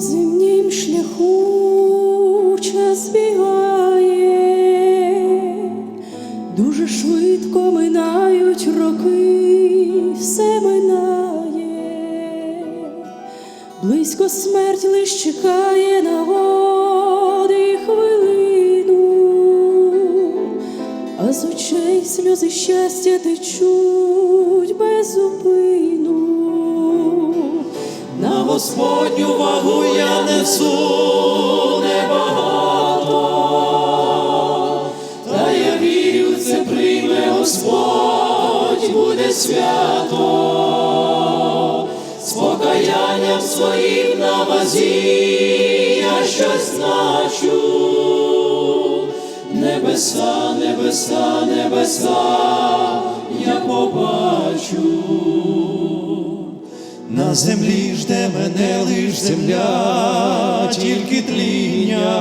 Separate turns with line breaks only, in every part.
земнім шляху час бігає, дуже швидко минають роки, все минає, близько смерть лиш чекає нагоди хвилину, а з очей сльози щастя течуть без зупину.
Господню вагу я несу небагато, та я вірю, це прийме Господь, буде свято, з покаянням своїм на вазі я щось значу. Небеса, небеса, небеса, я побачу. На землі жде мене лиш земля, тільки тління,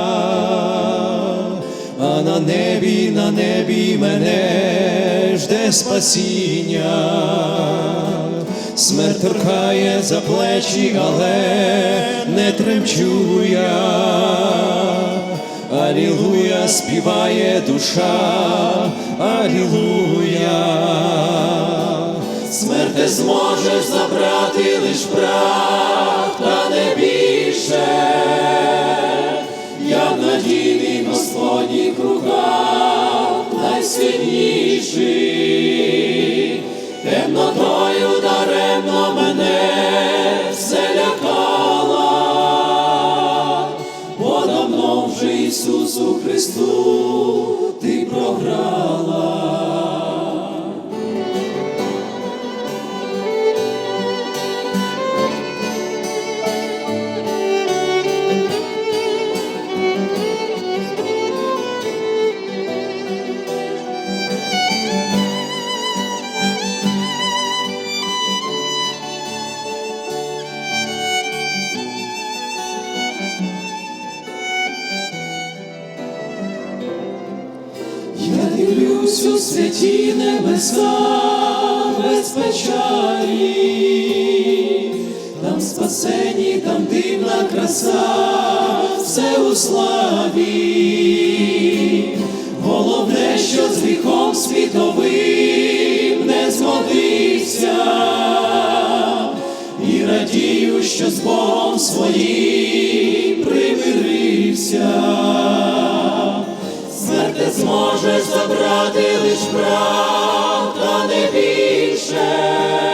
а на небі, на небі мене жде спасіння. Смерть торкає за плечі, але не тремчу я. Алілуя співає душа, Алілуя. Смерть не зможеш забрати лиш прах, та не більше. Я в надійних Господніх руках найсильніший, дивлюсь у святі небеса без печалі, там спасені, там дивна краса, все у славі. Головне, що з гріхом світовим не згодився, і радію, що з Богом своїм примирився. Смерть не зможеш забрати лиш прах, та не більше.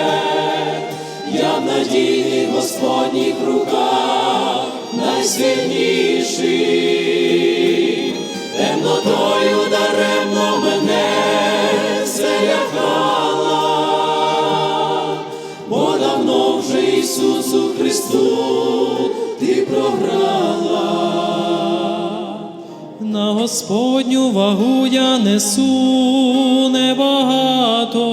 Надійних Господніх руках найсильніший, темнотою даремно мене все лякала, бо давно вже Ісусу Христу ти програла.
На Господню вагу я несу небагато,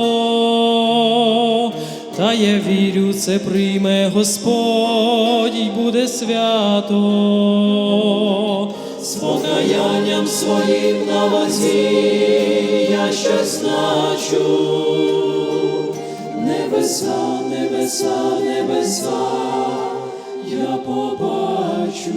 та я вірю, це прийме Господь і буде свято.
З покаянням своїм на вазі я щось значу. Небеса, небеса, небеса, я побачу.